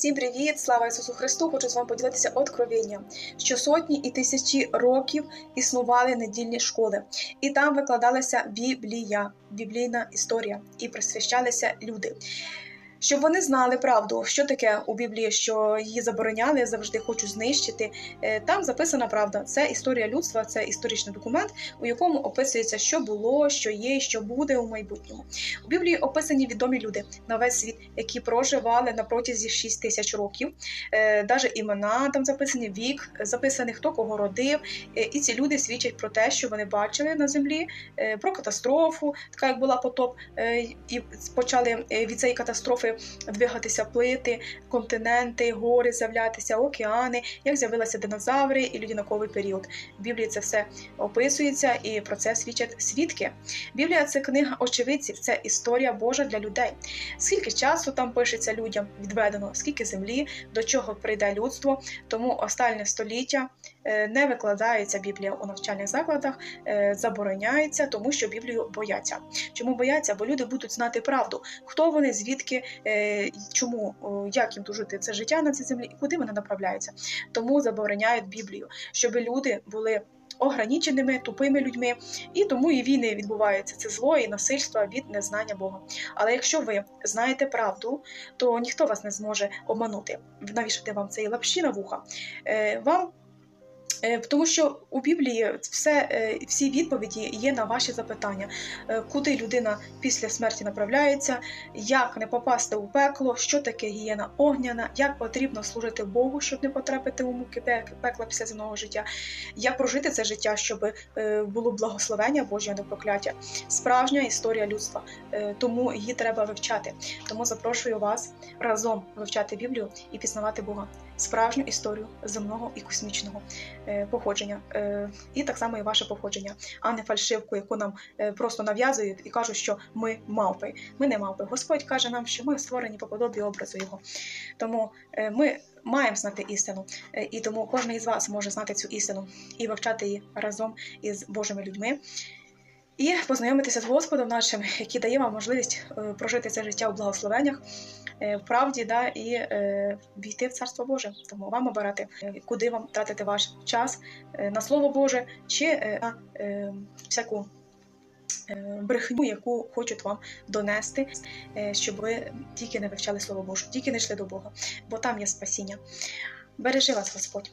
Всім привіт! Слава Ісусу Христу! Хочу з вами поділитися откровенням, що сотні і тисячі років існували недільні школи, і там викладалася Біблія, біблійна історія, і присвящалися люди. Щоб вони знали правду, що таке у Біблії, що її забороняли, завжди хочу знищити. Е, Там записана правда. Це історія людства, це історичний документ, у якому описується, що було, що є, що буде у майбутньому. У Біблії описані відомі люди на весь світ, які проживали на протязі 6 тисяч років. Е, Даже імена там записані, вік записаний, хто кого родив. Е, І ці люди свідчать про те, що вони бачили на землі, е, про катастрофу, така як була потоп, е, і почали е, від цієї катастрофи двигатися плити, континенти, гори з'являтися, океани, як з'явилися динозаври і людяноковий період. В Біблії це все описується і про це свідчать свідки. Біблія це книга очевидців, це історія Божа для людей. Скільки часу там пишеться людям відведено, скільки землі, до чого прийде людство. Тому останнє століття е, не викладається Біблія у навчальних закладах, е, забороняється, тому що Біблію бояться. Чому бояться? Бо люди будуть знати правду, хто вони, звідки, чому, як їм дожити це життя на цій землі і куди вони направляються. Тому забороняють Біблію, щоб люди були. Ограниченими, тупими людьми, і тому і війни відбуваються. Це зло і насильство від незнання Бога. Але якщо ви знаєте правду, то ніхто вас не зможе обманути, навішати вам цієї лапші на вуха. Е, Вам Е, Тому що у Біблії все, е, всі відповіді є на ваші запитання, Е, куди людина після смерті направляється, як не попасти у пекло, що таке гієна огняна, як потрібно служити Богу, щоб не потрапити у муки пекла після земного життя, як прожити це життя, щоб е, було благословення Божє, а не прокляття. Справжня історія людства, Е, тому її треба вивчати. Тому запрошую вас разом вивчати Біблію і пізнавати Бога, справжню історію земного і космічного е, походження, е, і так само і ваше походження, а не фальшивку, яку нам е, просто нав'язують і кажуть, що ми мавпи. Ми не мавпи. Господь каже нам, що ми створені по подобі образу Його. Тому ми маємо знати істину, і тому кожен із вас може знати цю істину і вивчати її разом із Божими людьми. І познайомитися з Господом нашим, який дає вам можливість прожити це життя у благословеннях, в правді, да, і е, війти в Царство Боже. Тому вам обирати, е, куди вам тратити ваш час е, на Слово Боже чи е, на е, всяку е, брехню, яку хочуть вам донести, е, щоб ви тільки не вивчали Слово Боже, тільки не йшли до Бога, бо там є спасіння. Бережи вас Господь.